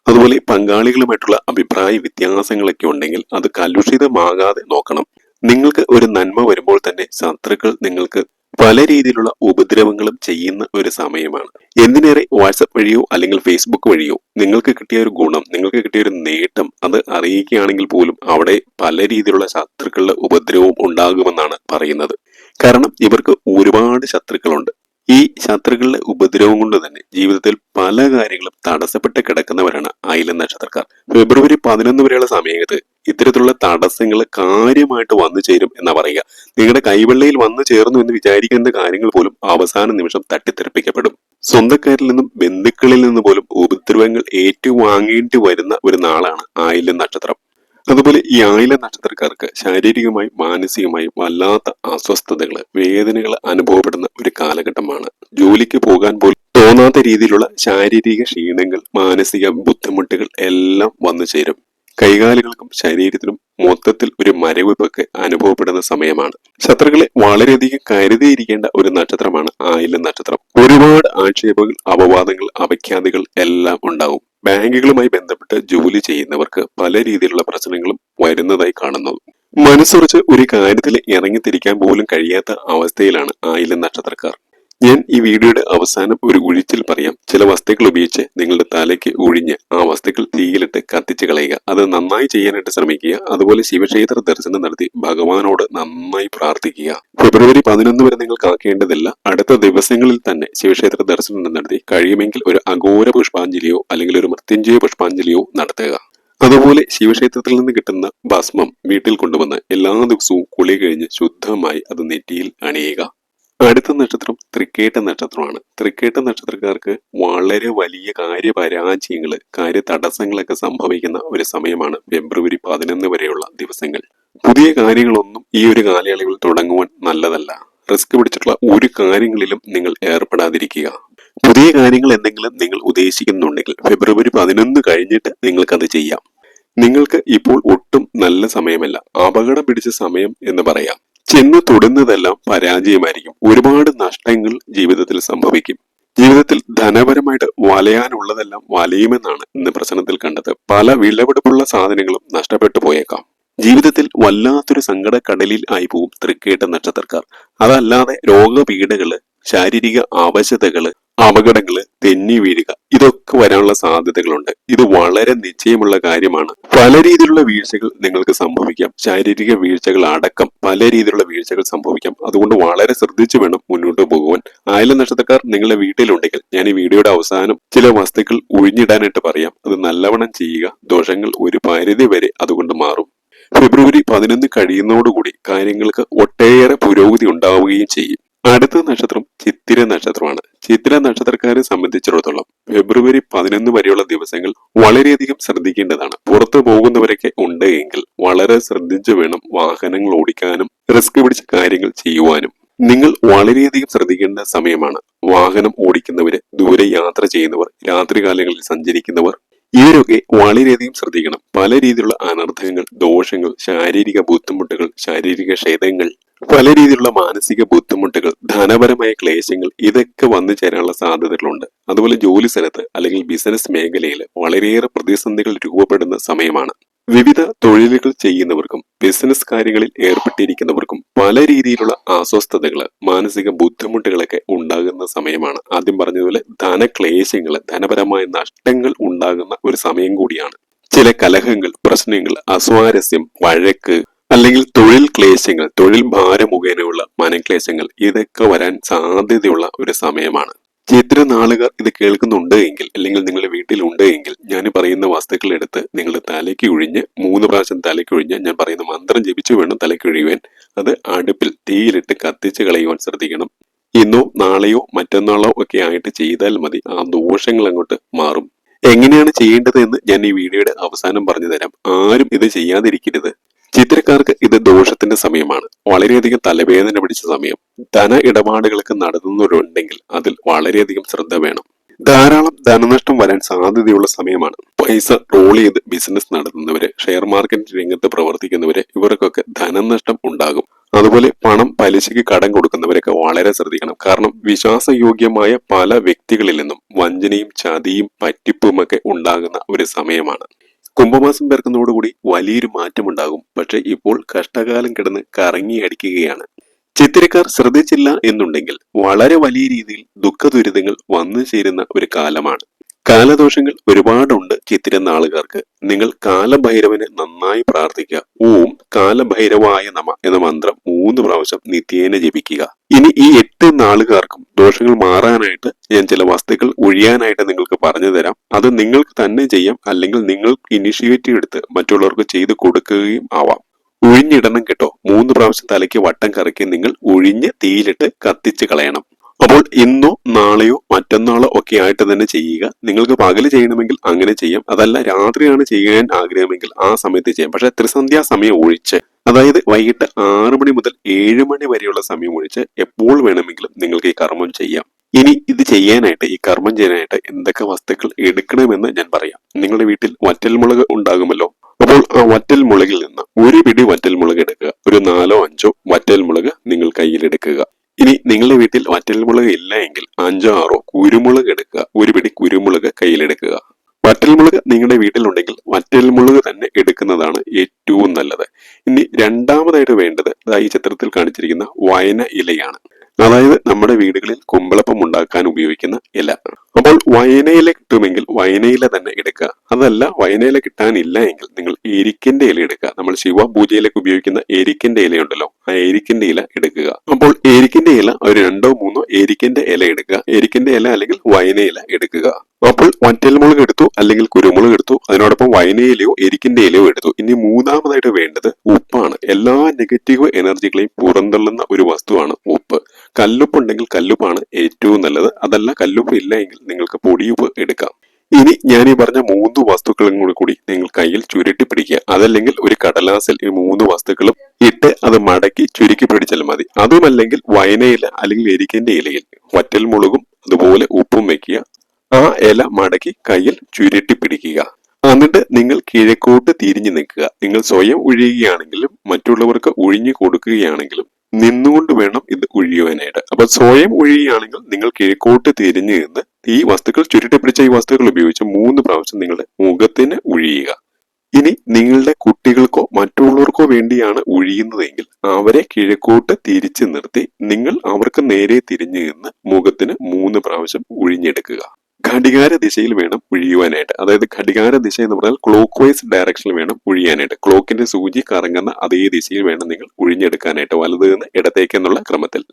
അതുപോലെ പങ്കാളികളുമായിട്ടുള്ള അഭിപ്രായ വ്യത്യാസങ്ങളൊക്കെ ഉണ്ടെങ്കിൽ അത് കലുഷിതമാകാതെ നോക്കണം. നിങ്ങൾക്ക് ഒരു നന്മ വരുമ്പോൾ തന്നെ ശത്രുക്കൾ നിങ്ങൾക്ക് പല രീതിയിലുള്ള ഉപദ്രവങ്ങളും ചെയ്യുന്ന ഒരു സമയമാണ്. എന്തിനേറെ വാട്സപ്പ് വഴിയോ അല്ലെങ്കിൽ ഫേസ്ബുക്ക് വഴിയോ നിങ്ങൾക്ക് കിട്ടിയ ഒരു ഗുണം നിങ്ങൾക്ക് കിട്ടിയ ഒരു നേട്ടം അത് അറിയിക്കുകയാണെങ്കിൽ പോലും അവിടെ പല രീതിയിലുള്ള ശത്രുക്കളുടെ ഉപദ്രവവും ഉണ്ടാകുമെന്നാണ് പറയുന്നത്. കാരണം ഇവർക്ക് ഒരുപാട് ശത്രുക്കളുണ്ട്. ഈ ശത്രുക്കളുടെ ഉപദ്രവം കൊണ്ട് തന്നെ ജീവിതത്തിൽ പല കാര്യങ്ങളും തടസ്സപ്പെട്ട് കിടക്കുന്നവരാണ് അയില നക്ഷത്രക്കാർ. ഫെബ്രുവരി പതിനൊന്ന് വരെയുള്ള സമയത്ത് ഇത്തരത്തിലുള്ള തടസ്സങ്ങൾ കാര്യമായിട്ട് വന്നു ചേരും എന്നാ പറയുക. നിങ്ങളുടെ കൈവെള്ളയിൽ വന്നു ചേർന്നു എന്ന് വിചാരിക്കുന്ന കാര്യങ്ങൾ പോലും അവസാന നിമിഷം തട്ടിത്തെറിപ്പിക്കപ്പെടും. സ്വന്തക്കാരിൽ നിന്നും ബന്ധുക്കളിൽ നിന്ന് പോലും ഉപദ്രവങ്ങൾ ഏറ്റുവാങ്ങേണ്ടി വരുന്ന ഒരു നാളാണ് ആയില്യം നക്ഷത്രം. അതുപോലെ ഈ ആയില നക്ഷത്രക്കാർക്ക് ശാരീരികമായി മാനസികമായി വല്ലാത്ത അസ്വസ്ഥതകൾ വേദനകൾ അനുഭവപ്പെടുന്ന ഒരു കാലഘട്ടമാണ്. ജോലിക്ക് പോകാൻ പോലും തോന്നാത്ത രീതിയിലുള്ള ശാരീരിക ക്ഷീണങ്ങൾ മാനസിക ബുദ്ധിമുട്ടുകൾ എല്ലാം വന്നു ചേരും. കൈകാലുകൾക്കും ശരീരത്തിനും മൊത്തത്തിൽ ഒരു മരവിപ്പൊക്കെ അനുഭവപ്പെടുന്ന സമയമാണ്. ശത്രുക്കളെ വളരെയധികം കരുതിയിരിക്കേണ്ട ഒരു നക്ഷത്രമാണ് ആയില നക്ഷത്രം. ഒരുപാട് ആക്ഷേപങ്ങൾ അപവാദങ്ങൾ അപഖ്യാതികൾ എല്ലാം ഉണ്ടാവും. ബാങ്കുകളുമായി ബന്ധപ്പെട്ട് ജോലി ചെയ്യുന്നവർക്ക് പല രീതിയിലുള്ള പ്രശ്നങ്ങളും വരുന്നതായി കാണുന്നു. മനസ്സുറച്ച് ഒരു കാര്യത്തിൽ ഇറങ്ങിത്തിരിക്കാൻ പോലും കഴിയാത്ത അവസ്ഥയിലാണ് ആയില നക്ഷത്രക്കാർ. ഞാൻ ഈ വീഡിയോയുടെ അവസാനം ഒരു ഒഴിച്ചിൽ പറയാം. ചില വസ്തുക്കൾ ഉപയോഗിച്ച് നിങ്ങളുടെ തലയ്ക്ക് ഒഴിഞ്ഞ് ആ വസ്തുക്കൾ തീയിലിട്ട് കത്തിച്ച് കളയുക. അത് നന്നായി ചെയ്യാനായിട്ട് ശ്രമിക്കുക. അതുപോലെ ശിവക്ഷേത്ര ദർശനം നടത്തി ഭഗവാനോട് നന്നായി പ്രാർത്ഥിക്കുക. ഫെബ്രുവരി പതിനൊന്ന് വരെ നിങ്ങൾ കാക്കേണ്ടതില്ല. അടുത്ത ദിവസങ്ങളിൽ തന്നെ ശിവക്ഷേത്ര ദർശനം നടത്തി കഴിയുമെങ്കിൽ ഒരു അഘോര പുഷ്പാഞ്ജലിയോ അല്ലെങ്കിൽ ഒരു മൃത്യുഞ്ജയ പുഷ്പാഞ്ജലിയോ നടത്തുക. അതുപോലെ ശിവക്ഷേത്രത്തിൽ നിന്ന് കിട്ടുന്ന ഭസ്മം വീട്ടിൽ കൊണ്ടുവന്ന് എല്ലാ ദിവസവും കുളി കഴിഞ്ഞ് ശുദ്ധമായി അത് നെറ്റിയിൽ അണിയുക. അടുത്ത നക്ഷത്രം തൃക്കേട്ട നക്ഷത്രമാണ്. തൃക്കേട്ട നക്ഷത്രക്കാർക്ക് വളരെ വലിയ കാര്യപരാജയങ്ങൾ കാര്യ തടസ്സങ്ങളൊക്കെ സംഭവിക്കുന്ന ഒരു സമയമാണ് ഫെബ്രുവരി പതിനൊന്ന് വരെയുള്ള ദിവസങ്ങൾ. പുതിയ കാര്യങ്ങളൊന്നും ഈ ഒരു കാലയളവിൽ തുടങ്ങുവാൻ നല്ലതല്ല. റിസ്ക് പിടിച്ചിട്ടുള്ള ഒരു കാര്യങ്ങളിലും നിങ്ങൾ ഏർപ്പെടാതിരിക്കുക. പുതിയ കാര്യങ്ങൾ എന്തെങ്കിലും നിങ്ങൾ ഉദ്ദേശിക്കുന്നുണ്ടെങ്കിൽ ഫെബ്രുവരി പതിനൊന്ന് കഴിഞ്ഞിട്ട് നിങ്ങൾക്കത് ചെയ്യാം. നിങ്ങൾക്ക് ഇപ്പോൾ ഒട്ടും നല്ല സമയമല്ല. അപകടം പിടിച്ച സമയം എന്ന് പറയാം. ചെന്ന് തൊടുന്നതെല്ലാം പരാജയമായിരിക്കും. ഒരുപാട് നഷ്ടങ്ങൾ ജീവിതത്തിൽ സംഭവിക്കും. ജീവിതത്തിൽ ധനപരമായിട്ട് വലയാനുള്ളതെല്ലാം വലയുമെന്നാണ് ഇന്ന് പ്രശ്നത്തിൽ കണ്ടത്. പല വിളവെടുപ്പുള്ള സാധനങ്ങളും നഷ്ടപ്പെട്ടു പോയേക്കാം. ജീവിതത്തിൽ വല്ലാത്തൊരു സങ്കടക്കടലിൽ ആയി പോവും തൃക്കേട്ട നക്ഷത്രക്കാർ. അതല്ലാതെ രോഗപീഠകൾ ശാരീരിക അവശതകൾ അപകടങ്ങൾ തെന്നി വീഴുക. ഇതൊക്കെ വരാനുള്ള സാധ്യതകളുണ്ട്. ഇത് വളരെ നിശ്ചയമുള്ള കാര്യമാണ്. പല രീതിയിലുള്ള വീഴ്ചകൾ നിങ്ങൾക്ക് സംഭവിക്കാം. ശാരീരിക വീഴ്ചകൾ അടക്കം പല രീതിയിലുള്ള വീഴ്ചകൾ സംഭവിക്കാം. അതുകൊണ്ട് വളരെ ശ്രദ്ധിച്ചു വേണം മുന്നോട്ട് പോകുവാൻ. ആയില നക്ഷത്രക്കാർ നിങ്ങളുടെ വീട്ടിലുണ്ടെങ്കിൽ ഞാൻ ഈ വീഡിയോയുടെ അവസാനം ചില വസ്തുക്കൾ ഒഴിഞ്ഞിടാനായിട്ട് പറയാം. അത് നല്ലവണ്ണം ചെയ്യുക. ദോഷങ്ങൾ ഒരു പരിധി വരെ അതുകൊണ്ട് മാറും. ഫെബ്രുവരി പതിനൊന്ന് കഴിയുന്നതോടുകൂടി കാര്യങ്ങൾക്ക് ഒട്ടേറെ പുരോഗതി ഉണ്ടാവുകയും ചെയ്യും. അടുത്ത നക്ഷത്രം ചിത്തിര നക്ഷത്രമാണ്. ചിത്തിര നക്ഷത്രക്കാരെ സംബന്ധിച്ചിടത്തോളം ഫെബ്രുവരി പതിനൊന്ന് വരെയുള്ള ദിവസങ്ങൾ വളരെയധികം ശ്രദ്ധിക്കേണ്ടതാണ്. പുറത്തു പോകുന്നവരൊക്കെ ഉണ്ട് എങ്കിൽ വളരെ ശ്രദ്ധിച്ചു വേണം വാഹനങ്ങൾ ഓടിക്കാനും റിസ്ക് പിടിച്ച കാര്യങ്ങൾ ചെയ്യുവാനും. നിങ്ങൾ വളരെയധികം ശ്രദ്ധിക്കേണ്ട സമയമാണ്. വാഹനം ഓടിക്കുന്നവര് ദൂരെ യാത്ര ചെയ്യുന്നവർ രാത്രികാലങ്ങളിൽ സഞ്ചരിക്കുന്നവർ ഇവരൊക്കെ വളരെയധികം ശ്രദ്ധിക്കണം. പല രീതിയിലുള്ള അനർത്ഥങ്ങൾ ദോഷങ്ങൾ ശാരീരിക ബുദ്ധിമുട്ടുകൾ ശാരീരിക ക്ഷേതങ്ങൾ പല രീതിയിലുള്ള മാനസിക ബുദ്ധിമുട്ടുകൾ ധനപരമായ ക്ലേശങ്ങൾ ഇതൊക്കെ വന്നു ചേരാനുള്ള സാധ്യതകളുണ്ട്. അതുപോലെ ജോലി സ്ഥലത്ത് അല്ലെങ്കിൽ ബിസിനസ് മേഖലയിൽ വളരെയേറെ പ്രതിസന്ധികൾ രൂപപ്പെടുന്ന സമയമാണ്. വിവിധ തൊഴിലുകൾ ചെയ്യുന്നവർക്കും ബിസിനസ് കാര്യങ്ങളിൽ ഏർപ്പെട്ടിരിക്കുന്നവർക്കും പല രീതിയിലുള്ള അസ്വസ്ഥതകൾ മാനസിക ബുദ്ധിമുട്ടുകളൊക്കെ ഉണ്ടാകുന്ന സമയമാണ്. ആദ്യം പറഞ്ഞതുപോലെ ധനക്ലേശങ്ങൾ ധനപരമായ നഷ്ടങ്ങൾ ഉണ്ടാകുന്ന ഒരു സമയം കൂടിയാണ്. ചില കലഹങ്ങൾ പ്രശ്നങ്ങൾ അസ്വാരസ്യം വഴക്ക് അല്ലെങ്കിൽ തൊഴിൽ ക്ലേശങ്ങൾ തൊഴിൽ ഭാരം മുഖേനയുള്ള മനക്ലേശങ്ങൾ ഇതൊക്കെ വരാൻ സാധ്യതയുള്ള ഒരു സമയമാണ്. ചിത്ര നാളുകാർ ഇത് കേൾക്കുന്നുണ്ട് എങ്കിൽ അല്ലെങ്കിൽ നിങ്ങളുടെ വീട്ടിലുണ്ട് എങ്കിൽ ഞാൻ പറയുന്ന വസ്തുക്കൾ എടുത്ത് നിങ്ങളുടെ തലയ്ക്ക് ഒഴിഞ്ഞ് മൂന്ന് പ്രാവശ്യം തലയ്ക്ക് ഒഴിഞ്ഞ് ഞാൻ പറയുന്ന മന്ത്രം ജപിച്ചു വേണം തലയ്ക്ക് ഒഴിയുവാൻ. അത് അടുപ്പിൽ തീയിലിട്ട് കത്തിച്ച് കളയുവാൻ ശ്രദ്ധിക്കണം. ഇന്നോ നാളെയോ മറ്റന്നാളോ ഒക്കെ ആയിട്ട് ചെയ്താൽ മതി. ആ ദോഷങ്ങൾ അങ്ങോട്ട് മാറും. എങ്ങനെയാണ് ചെയ്യേണ്ടത് എന്ന് ഞാൻ ഈ വീഡിയോയുടെ അവസാനം പറഞ്ഞു തരാം. ആരും ഇത് ചെയ്യാതിരിക്കരുത്. ചിത്രക്കാർക്ക് ഇത് ദോഷത്തിന്റെ സമയമാണ്. വളരെയധികം തലവേദന പിടിച്ച സമയം. ധന ഇടപാടുകളൊക്കെ നടത്തുന്നവരുണ്ടെങ്കിൽ അതിൽ വളരെയധികം ശ്രദ്ധ വേണം. ധാരാളം ധനനഷ്ടം വരാൻ സാധ്യതയുള്ള സമയമാണ്. പൈസ റോൾ ചെയ്ത് ബിസിനസ് നടത്തുന്നവര് ഷെയർ മാർക്കറ്റ് രംഗത്ത് പ്രവർത്തിക്കുന്നവര് ഇവർക്കൊക്കെ ധനനഷ്ടം ഉണ്ടാകും. അതുപോലെ പണം പലിശയ്ക്ക് കടം കൊടുക്കുന്നവരൊക്കെ വളരെ ശ്രദ്ധിക്കണം. കാരണം വിശ്വാസയോഗ്യമായ പല വ്യക്തികളിൽ നിന്നും വഞ്ചനയും ചതിയും പറ്റിപ്പുമൊക്കെ ഉണ്ടാകുന്ന ഒരു സമയമാണ്. കുംഭമാസം പേർക്കുന്നതോടുകൂടി വലിയൊരു മാറ്റമുണ്ടാകും. പക്ഷെ ഇപ്പോൾ കഷ്ടകാലം കിടന്ന് കറങ്ങി അടിക്കുകയാണ്. ചിത്തിരക്കാർ ശ്രദ്ധിച്ചില്ല എന്നുണ്ടെങ്കിൽ വളരെ വലിയ രീതിയിൽ ദുഃഖ ദുരിതങ്ങൾ വന്നു ചേരുന്ന ഒരു കാലമാണ്. കാലദോഷങ്ങൾ ഒരുപാടുണ്ട് ചിത്തിര നാളുകാർക്ക്. നിങ്ങൾ കാലഭൈരവനെ നന്നായി പ്രാർത്ഥിക്കുക. ഓം കാലഭൈരവായ നമ എന്ന മന്ത്രം മൂന്ന് പ്രാവശ്യം നിത്യേന ജപിക്കുക. ഇനി ഈ എട്ട് നാളുകാർക്കും ദോഷങ്ങൾ മാറാനായിട്ട് ഞാൻ ചില വസ്തുക്കൾ ഒഴിയാനായിട്ട് നിങ്ങൾക്ക് പറഞ്ഞു തരാം. അത് നിങ്ങൾക്ക് തന്നെ ചെയ്യാം. അല്ലെങ്കിൽ നിങ്ങൾ ഇനിഷ്യേറ്റീവ് എടുത്ത് മറ്റുള്ളവർക്ക് ചെയ്ത് കൊടുക്കുകയും ആവാം. ഒഴിഞ്ഞിടണം കേട്ടോ. മൂന്ന് പ്രാവശ്യം തലയ്ക്ക് വട്ടം കറക്കി നിങ്ങൾ ഒഴിഞ്ഞ് തീയിലിട്ട് കത്തിച്ച് കളയണം. അപ്പോൾ ഇന്നോ നാളെയോ മറ്റന്നാളോ ഒക്കെ ആയിട്ട് തന്നെ ചെയ്യുക. നിങ്ങൾക്ക് പകൽ ചെയ്യണമെങ്കിൽ അങ്ങനെ ചെയ്യാം. അതല്ല രാത്രിയാണ് ചെയ്യാൻ ആഗ്രഹമെങ്കിൽ ആ സമയത്ത് ചെയ്യാം. പക്ഷെ ത്രിസന്ധ്യാ സമയം ഒഴിച്ച് അതായത് വൈകിട്ട് ആറു മണി മുതൽ ഏഴ് മണി വരെയുള്ള സമയം ഒഴിച്ച് എപ്പോൾ വേണമെങ്കിലും നിങ്ങൾക്ക് ഈ കർമ്മം ചെയ്യാം. ഇനി ഇത് ചെയ്യാനായിട്ട് ഈ കർമ്മം ചെയ്യാനായിട്ട് എന്തൊക്കെ വസ്തുക്കൾ എടുക്കണമെന്ന് ഞാൻ പറയാം. നിങ്ങളുടെ വീട്ടിൽ വറ്റൽമുളക് ഉണ്ടാകുമല്ലോ. അപ്പോൾ ആ വറ്റൽമുളകിൽ നിന്ന് ഒരു പിടി വറ്റൽമുളക് എടുക്കുക. ഒരു നാലോ അഞ്ചോ വറ്റൽമുളക് നിങ്ങൾ കയ്യിലെടുക്കുക. ഇനി നിങ്ങളുടെ വീട്ടിൽ വറ്റൽമുളക് ഇല്ല എങ്കിൽ അഞ്ചോ ആറോ കുരുമുളക് എടുക്കുക. ഒരു പിടി കുരുമുളക് കയ്യിലെടുക്കുക. വറ്റൽമുളക് നിങ്ങളുടെ വീട്ടിലുണ്ടെങ്കിൽ വറ്റൽമുളക് തന്നെ എടുക്കുന്നതാണ് ഏറ്റവും നല്ലത്. ഇനി രണ്ടാമതായിട്ട് വേണ്ടത് ഈ ചിത്രത്തിൽ കാണിച്ചിരിക്കുന്ന വയന ഇലയാണ്. അതായത് നമ്മുടെ വീടുകളിൽ കുമ്പളപ്പം ഉണ്ടാക്കാൻ ഉപയോഗിക്കുന്ന ഇല. അപ്പോൾ വയനയില കിട്ടുമെങ്കിൽ വയനയില തന്നെ എടുക്കുക. അതല്ല വയനയില കിട്ടാനില്ല എങ്കിൽ നിങ്ങൾ എരിക്കിന്റെ ഇല എടുക്കുക. നമ്മൾ ശിവ പൂജയിലേക്ക് ഉപയോഗിക്കുന്ന എരിക്കിന്റെ ഇലയുണ്ടല്ലോ ആ എരിക്കിന്റെ ഇല എടുക്കുക. അപ്പോൾ എരിക്കിന്റെ ഇല ഒരു രണ്ടോ മൂന്നോ എരിക്കിന്റെ ഇല എടുക്കുക. എരിക്കിന്റെ ഇല അല്ലെങ്കിൽ വയനയില എടുക്കുക. അപ്പോൾ വറ്റൽമുളക് എടുത്തു അല്ലെങ്കിൽ കുരുമുളക് എടുത്തു അതിനോടൊപ്പം വൈനയിലയോ എരിക്കിന്റെ ഇലയോ എടുത്തു. ഇനി മൂന്നാമതായിട്ട് വേണ്ടത് ഉപ്പാണ്. എല്ലാ നെഗറ്റീവ് എനർജികളെയും പുറന്തള്ളുന്ന ഒരു വസ്തുവാണ് ഉപ്പ്. കല്ലുപ്പ് ഉണ്ടെങ്കിൽ കല്ലുപ്പാണ് ഏറ്റവും നല്ലത്. അതല്ല കല്ലുപ്പ് ഇല്ല എങ്കിൽ നിങ്ങൾക്ക് പൊടിയുപ്പ് എടുക്കാം. ഇനി ഞാൻ ഈ പറഞ്ഞ മൂന്ന് വസ്തുക്കളും കൂടി കൂടി നിങ്ങൾ കയ്യിൽ ചുരുട്ടി പിടിക്കുക. അതല്ലെങ്കിൽ ഒരു കടലാസിൽ ഈ മൂന്ന് വസ്തുക്കളും ഇട്ട് അത് മടക്കി ചുരുക്കി പിടിച്ചാൽ മതി. അതുമല്ലെങ്കിൽ വയനയില അല്ലെങ്കിൽ എരിക്കിന്റെ ഇലയിൽ വറ്റൽ മുളകും അതുപോലെ ഉപ്പും വെക്കുക ആ ഇല മടക്കി കയ്യിൽ ചുരുട്ടി പിടിക്കുക. എന്നിട്ട് നിങ്ങൾ കിഴക്കോട്ട് തിരിഞ്ഞു നിൽക്കുക. നിങ്ങൾ സ്വയം ഒഴിയുകയാണെങ്കിലും മറ്റുള്ളവർക്ക് ഒഴിഞ്ഞു കൊടുക്കുകയാണെങ്കിലും നിന്നുകൊണ്ട് വേണം ഇത് ഒഴിയുവാനായിട്ട് അപ്പൊ സ്വയം ഒഴിയുകയാണെങ്കിൽ നിങ്ങൾ കിഴക്കോട്ട് തിരിഞ്ഞു നിന്ന് ഈ വസ്തുക്കൾ ചുരുട്ടി പിടിച്ച ഈ വസ്തുക്കൾ ഉപയോഗിച്ച് മൂന്ന് പ്രാവശ്യം നിങ്ങളുടെ മുഖത്തിന് ഒഴിയുക ഇനി നിങ്ങളുടെ കുട്ടികൾക്കോ മറ്റുള്ളവർക്കോ വേണ്ടിയാണ് ഒഴിയുന്നതെങ്കിൽ അവരെ കിഴക്കോട്ട് തിരിച്ചു നിർത്തി നിങ്ങൾ അവർക്ക് നേരെ തിരിഞ്ഞു നിന്ന് മുഖത്തിന് മൂന്ന് പ്രാവശ്യം ഒഴിഞ്ഞെടുക്കുക ഘടികാര ദിശയിൽ വേണം ഒഴിയുവാനായിട്ട് അതായത് ഘടികാര ദിശ എന്ന് പറഞ്ഞാൽ ക്ലോക്ക് വൈസ് ഡയറക്ഷനിൽ വേണം ഒഴിയാനായിട്ട് ക്ലോക്കിന്റെ സൂചി കറങ്ങുന്ന അതേ ദിശയിൽ വേണം നിങ്ങൾ ഒഴിഞ്ഞെടുക്കാനായിട്ട് വലത് നിന്ന് ഇടത്തേക്ക് എന്നുള്ള ക്രമത്തിൽ.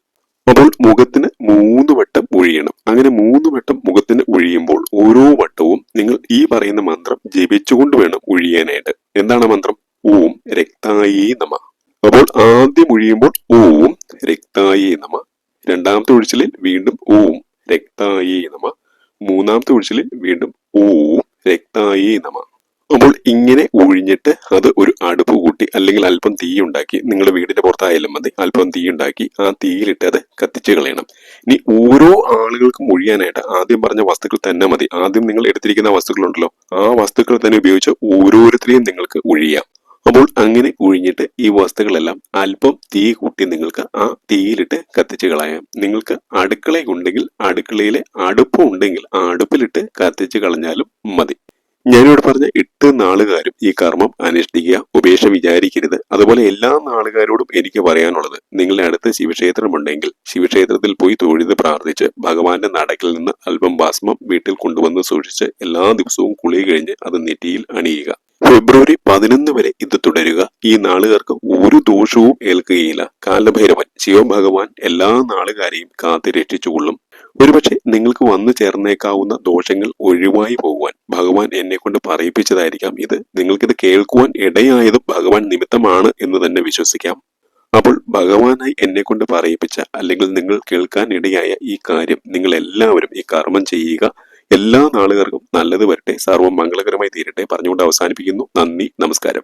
അപ്പോൾ മുഖത്തിന് മൂന്ന് വട്ടം ഒഴിയണം. അങ്ങനെ മൂന്ന് വട്ടം മുഖത്തിന് ഒഴിയുമ്പോൾ ഓരോ വട്ടവും നിങ്ങൾ ഈ പറയുന്ന മന്ത്രം ജപിച്ചുകൊണ്ട് വേണം ഒഴിയാനായിട്ട്. എന്താണ് മന്ത്രം? ഓം രക്തായി നമ. അപ്പോൾ ആദ്യം ഒഴിയുമ്പോൾ ഓം രക്തായി നമ. രണ്ടാമത്തെ ഒഴിച്ചിലിൽ വീണ്ടും ഓം രക്തായി നമ. മൂന്നാമത്തെ ഒഴിച്ചിൽ വീണ്ടും ഓ രക്തായി നമ. അപ്പോൾ ഇങ്ങനെ ഒഴിഞ്ഞിട്ട് അത് ഒരു അടുപ്പ് കൂട്ടി അല്ലെങ്കിൽ അല്പം തീ ഉണ്ടാക്കി നിങ്ങളുടെ വീടിന്റെ പുറത്തായാലും മതി. അല്പം തീ ഉണ്ടാക്കി ആ തീയിലിട്ട് അത് കത്തിച്ച് കളയണം. ഇനി ഓരോ ആളുകൾക്കും ഒഴിയാനായിട്ട് ആദ്യം പറഞ്ഞ വസ്തുക്കൾ തന്നെ മതി. ആദ്യം നിങ്ങൾ എടുത്തിരിക്കുന്ന വസ്തുക്കളുണ്ടല്ലോ. ആ വസ്തുക്കൾ തന്നെ ഉപയോഗിച്ച് ഓരോരുത്തരെയും നിങ്ങൾക്ക് ഒഴിയാം അപ്പോൾ അങ്ങനെ ഒഴിഞ്ഞിട്ട് ഈ വസ്തുക്കളെല്ലാം അല്പം തീ കൂട്ടി നിങ്ങൾക്ക് ആ തീയിലിട്ട് കത്തിച്ച് കളയാം. നിങ്ങൾക്ക് അടുക്കള ഉണ്ടെങ്കിൽ അടുക്കളയിലെ അടുപ്പം ഉണ്ടെങ്കിൽ ആ അടുപ്പിലിട്ട് കത്തിച്ച് കളഞ്ഞാലും മതി. ഞാനിവിടെ പറഞ്ഞ എട്ട് നാളുകാരും ഈ കർമ്മം അനുഷ്ഠിക്കുക ഉപേക്ഷ വിചാരിക്കരുത്. അതുപോലെ എല്ലാ നാളുകാരോടും എനിക്ക് പറയാനുള്ളത് നിങ്ങളുടെ അടുത്ത് ശിവക്ഷേത്രമുണ്ടെങ്കിൽ ശിവക്ഷേത്രത്തിൽ പോയി തൊഴുത് പ്രാർത്ഥിച്ച് ഭഗവാന്റെ നടക്കിൽ നിന്ന് അല്പം ഭസ്മം വീട്ടിൽ കൊണ്ടുവന്ന് സൂക്ഷിച്ച് എല്ലാ ദിവസവും കുളി കഴിഞ്ഞ് അത് നെറ്റിയിൽ അണിയുക. ഫെബ്രുവരി പതിനൊന്ന് വരെ ഇത് തുടരുക. ഈ നാളുകാർക്ക് ഒരു ദോഷവും ഏൽക്കുകയില്ല. കാലഭൈരവൻ ശിവഭഗവാൻ എല്ലാ നാളുകാരെയും കാത്തി രക്ഷിച്ചുകൊള്ളും. ഒരുപക്ഷെ നിങ്ങൾക്ക് വന്നു ചേർന്നേക്കാവുന്ന ദോഷങ്ങൾ ഒഴിവായി പോകുവാൻ ഭഗവാൻ എന്നെ കൊണ്ട് പറയിപ്പിച്ചതായിരിക്കാം. ഇത് നിങ്ങൾക്കിത് കേൾക്കുവാൻ ഇടയായതും ഭഗവാൻ നിമിത്തമാണ് എന്ന് തന്നെ വിശ്വസിക്കാം. അപ്പോൾ ഭഗവാനായി എന്നെ കൊണ്ട് പറയിപ്പിച്ച അല്ലെങ്കിൽ നിങ്ങൾ കേൾക്കാൻ ഇടയായ ഈ കാര്യം നിങ്ങൾ എല്ലാവരും ഈ കർമ്മം ചെയ്യുക. എല്ലാ നാളുകാർക്കും നല്ലത് വരട്ടെ. സർവം മംഗളകരമായി തീരട്ടെ. പറഞ്ഞുകൊണ്ട് അവസാനിപ്പിക്കുന്നു. നന്ദി. നമസ്കാരം.